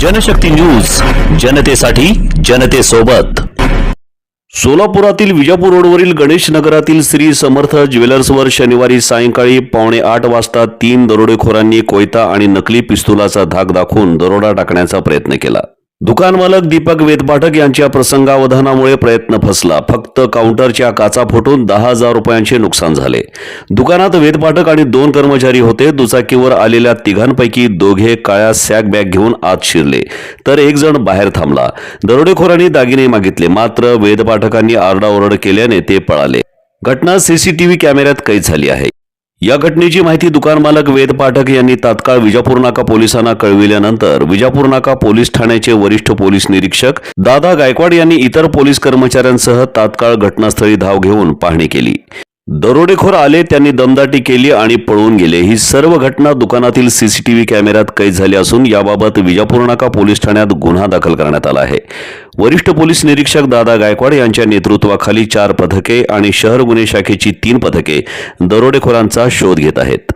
Janshakti news जनतेसाठी जनतेसोबत. सोलापुरातील विजापूर रोडवरील गणेश नगरातील श्री समर्थ ज्वेलर्सवर शनिवारी सायंकाळी पावणे आठ वाजता तीन दरोडेखोरांनी कोयता आणि नकली पिस्तुलाचा धाक दाखवून दरोडा टाकण्याचा प्रयत्न केला. दुकान मालक दीपक वेदपाठक यांच्या प्रसंगावधानामुळे प्रयत्न फसला. फक्त काउंटरच्या काचा फुटून दहा हजार रुपयांचे नुकसान झाले. दुकानात वेदपाठक आणि दोन कर्मचारी होते. दुचाकीवर आलेल्या तिघांपैकी दोघे काळ्या सॅक बॅग घेऊन आत शिरले. तर एक जण बाहेर थांबला. दरोडेखोरांनी दागिने मागितले. मात्र वेदपाठकांनी आरडाओरड केल्याने ते पळाले. घटना सीसीटीव्ही कॅमेऱ्यात कैद झाली आहे. या घटनेची माहिती दुकान मालक वेद पाठक यांनी तात्काळ विजापूर नाका पोलिसांना कळविल्यानंतर विजापूर नाका पोलीस ठाण्याचे वरिष्ठ पोलीस निरीक्षक दादा गायकवाड यांनी इतर पोलीस कर्मचाऱ्यांसह तात्काळ घटनास्थळी धाव घेऊन पाहणी केली. दरोडेखोर आले त्यांनी दमदाटी केली आणि पळून गेले. ही सर्व घटना दुकानातील सीसीटीव्ही कॅमेऱ्यात कैद झाली असून याबाबत विजापूर नाका पोलीस ठाण्यात गुन्हा दाखल करण्यात आला आहे. वरिष्ठ पोलीस निरीक्षक दादा गायकवाड यांच्या नेतृत्वाखाली चार पथके आणि शहर गुन्हे शाखेची तीन पथके दरोडेखोरांचा शोध घेत आहेत.